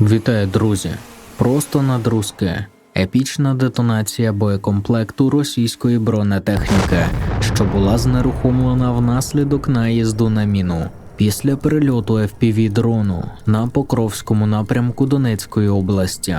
Вітаю, друзі! Просто над руське. Епічна детонація боєкомплекту російської бронетехніки, що була знерухомлена внаслідок наїзду на міну після перельоту fpv дрону на Покровському напрямку Донецької області.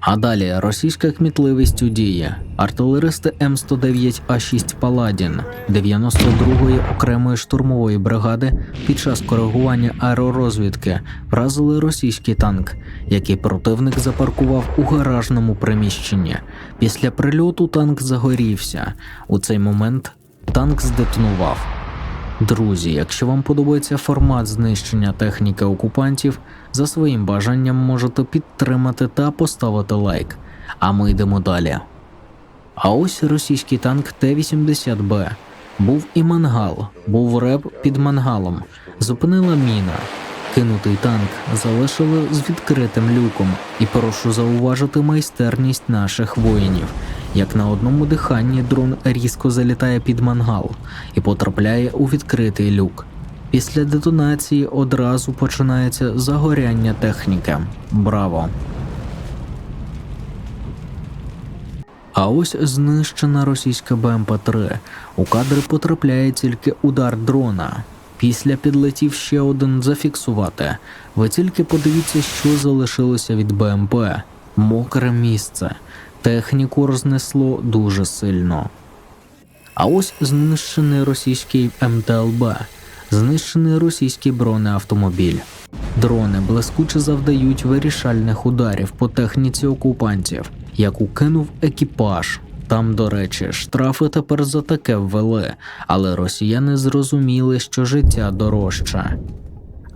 А далі російська кмітливість у дії. Артилеристи М109А6 Паладін 92-ї окремої штурмової бригади під час коригування аеророзвідки вразили російський танк, який противник запаркував у гаражному приміщенні. Після прильоту танк загорівся. У цей момент танк здетонував. Друзі, якщо вам подобається формат знищення техніки окупантів, за своїм бажанням можете підтримати та поставити лайк. А ми йдемо далі. А ось російський танк Т-80Б. Був і мангал, був реп під мангалом. Зупинила міна. Кинутий танк залишили з відкритим люком, і прошу зауважити майстерність наших воїнів. Як на одному диханні дрон різко залітає під мангал і потрапляє у відкритий люк. Після детонації одразу починається загоряння техніки. Браво! А ось знищена російська БМП-3. У кадри потрапляє тільки удар дрона. Після підлетів ще один зафіксувати. Ви тільки подивіться, що залишилося від БМП. Мокре місце. Техніку рознесло дуже сильно. А ось знищений російський МТЛБ, знищений російський бронеавтомобіль. Дрони блискуче завдають вирішальних ударів по техніці окупантів, яку кинув екіпаж. Там, до речі, штрафи тепер за таке ввели, але росіяни зрозуміли, що життя дорожче.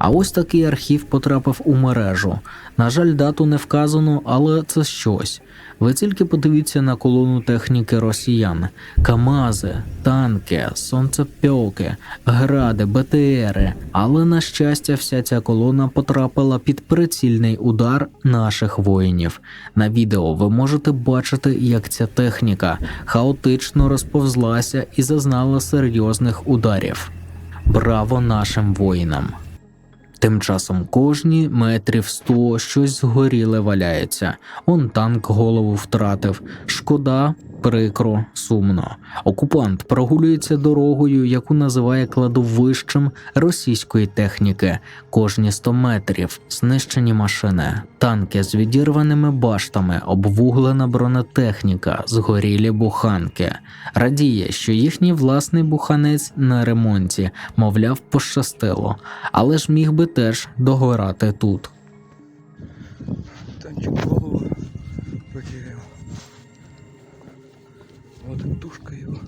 А ось такий архів потрапив у мережу. На жаль, дату не вказано, але це щось. Ви тільки подивіться на колону техніки росіян: Камази, танки, сонцепьоки, гради, БТРи. Але на щастя, вся ця колона потрапила під прицільний удар наших воїнів. На відео ви можете бачити, як ця техніка хаотично розповзлася і зазнала серйозних ударів. Браво нашим воїнам! Тим часом кожні метрів сто щось згоріле валяється. Он танк голову втратив. Шкода, прикро, сумно. Окупант прогулюється дорогою, яку називає кладовищем російської техніки. Кожні 100 метрів знищені машини, танки з відірваними баштами, обвуглена бронетехніка, згорілі буханки. Радіє, що їхній власний буханець на ремонті, мовляв, пощастило, але ж міг би теж догорати тут. Вот тушка его.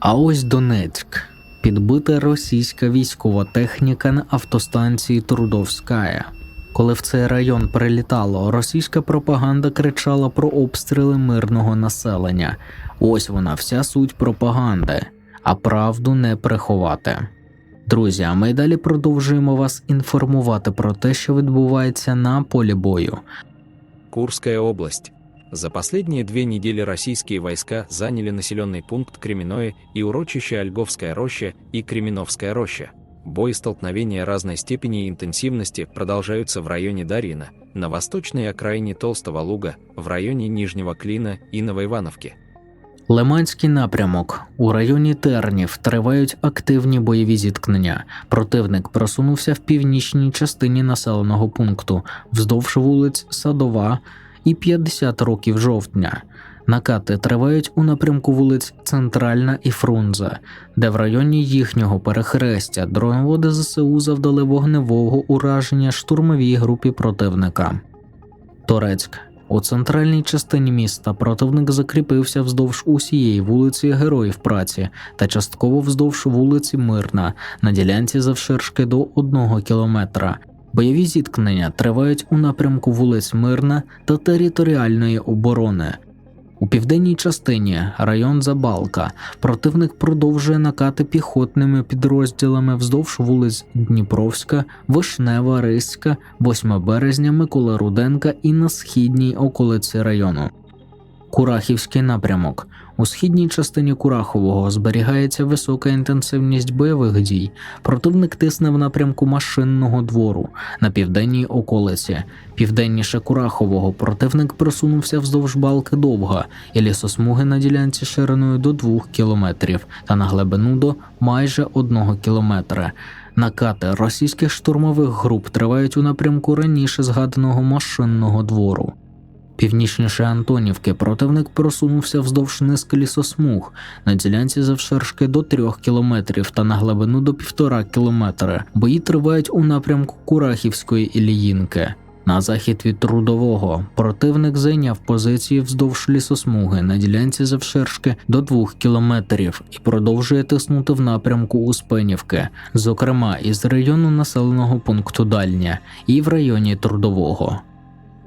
А ось Донецьк. Підбита російська військова техніка на автостанції Трудовськая. Коли в цей район прилітало, російська пропаганда кричала про обстріли мирного населення. Ось вона, вся суть пропаганди, а правду не приховати. Друзі, а ми далі продовжуємо вас інформувати про те, що відбувається на полі бою. Курская область. За последние две недели российские войска заняли населенный пункт Кременное и урочище Ольговская роща и Кременовская роща. Бои столкновения разной степени и интенсивности продолжаются в районе Дарьина, на восточной окраине Толстого Луга, в районе Нижнего Клина и Новоивановки. Лиманський напрямок у районі Тернів тривають активні бойові зіткнення. Противник просунувся в північній частині населеного пункту вздовж вулиць Садова і 50 років жовтня. Накати тривають у напрямку вулиць Центральна і Фрунзе, де в районі їхнього перехрестя дроневоди ЗСУ завдали вогневого ураження штурмовій групі противника. Торецьк у центральній частині міста противник закріпився вздовж усієї вулиці Героїв Праці та частково вздовж вулиці Мирна на ділянці завширшки до одного кілометра. Бойові зіткнення тривають у напрямку вулиць Мирна та територіальної оборони. У південній частині район Забалка противник продовжує накати піхотними підрозділами вздовж вулиць Дніпровська, Вишнева, Риська, 8 березня, Микола Руденка і на східній околиці району. Курахівський напрямок. У східній частині Курахового зберігається висока інтенсивність бойових дій. Противник тисне в напрямку машинного двору на південній околиці. Південніше Курахового противник просунувся вздовж балки довга і лісосмуги на ділянці шириною до 2 кілометрів та на глибину до майже 1 кілометра. Накати російських штурмових груп тривають у напрямку раніше згаданого машинного двору. Північніше Антонівки противник просунувся вздовж низки лісосмуг на ділянці завширшки до 3 кілометрів та на глибину до 1,5 кілометра. Бої тривають у напрямку Курахівської Іліїнки. На захід від трудового противник зайняв позиції вздовж лісосмуги на ділянці завширшки до 2 кілометрів і продовжує тиснути в напрямку Успенівки, зокрема із району населеного пункту Дальня і в районі Трудового.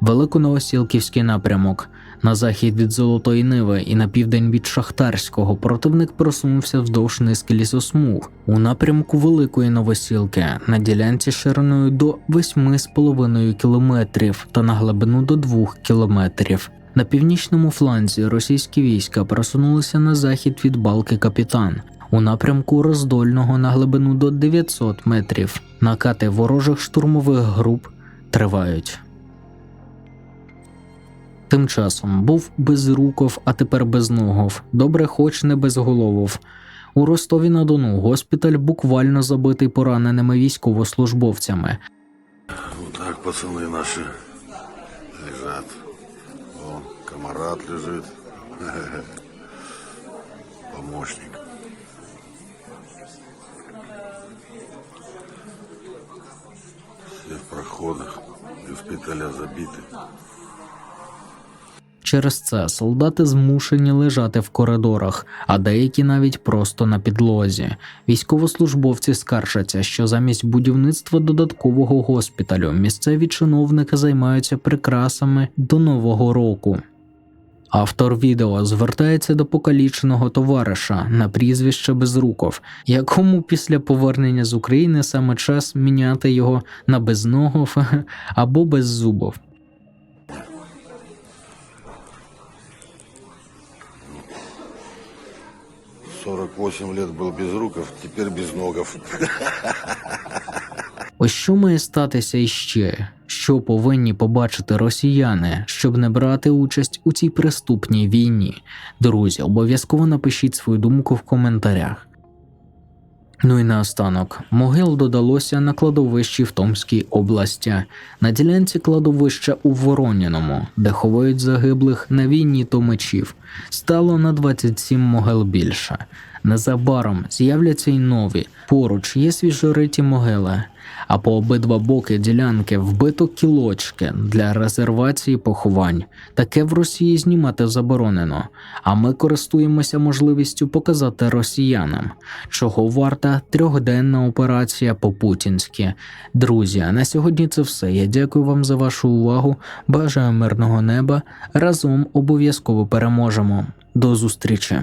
Великоновосілківський напрямок. На захід від Золотої Ниви і на південь від Шахтарського противник просунувся вздовж низки лісосмуг у напрямку Великої Новосілки на ділянці шириною до 8,5 кілометрів та на глибину до 2 кілометрів. На північному фланзі російські війська просунулися на захід від балки Капітан у напрямку роздольного на глибину до 900 метрів. Накати ворожих штурмових груп тривають. Тим часом був безруков, а тепер безногов. Добре, хоч не безголовов. У Ростові на Дону госпіталь буквально забитий пораненими військовослужбовцями. Вот так пацаны наши лежат. Вон, комарат лежит. Помощник. Все в проходах. Госпиталя забиты. Через це солдати змушені лежати в коридорах, а деякі навіть просто на підлозі. Військовослужбовці скаржаться, що замість будівництва додаткового госпіталю місцеві чиновники займаються прикрасами до нового року. Автор відео звертається до покаліченого товариша на прізвище Безруков, якому після повернення з України саме час міняти його на безногов або беззубов. 48 лет был без руков, теперь без ногов. Ось що має статися іще, що повинні побачити росіяни, щоб не брати участь у цій преступній війні. Друзі, обов'язково напишіть свою думку в коментарях. Ну і наостанок, могил додалося на кладовищі в Томській області, на ділянці кладовища у Вороніному, де ховають загиблих на війні томичів, стало на 27 могил більше. Незабаром з'являться й нові. Поруч є свіжориті могили, а по обидва боки ділянки вбито кілочки для резервації поховань. Таке в Росії знімати заборонено. А ми користуємося можливістю показати росіянам, чого варта трьохденна операція по-путінськи. Друзі, а на сьогодні це все. Я дякую вам за вашу увагу. Бажаю мирного неба. Разом обов'язково переможемо. До зустрічі!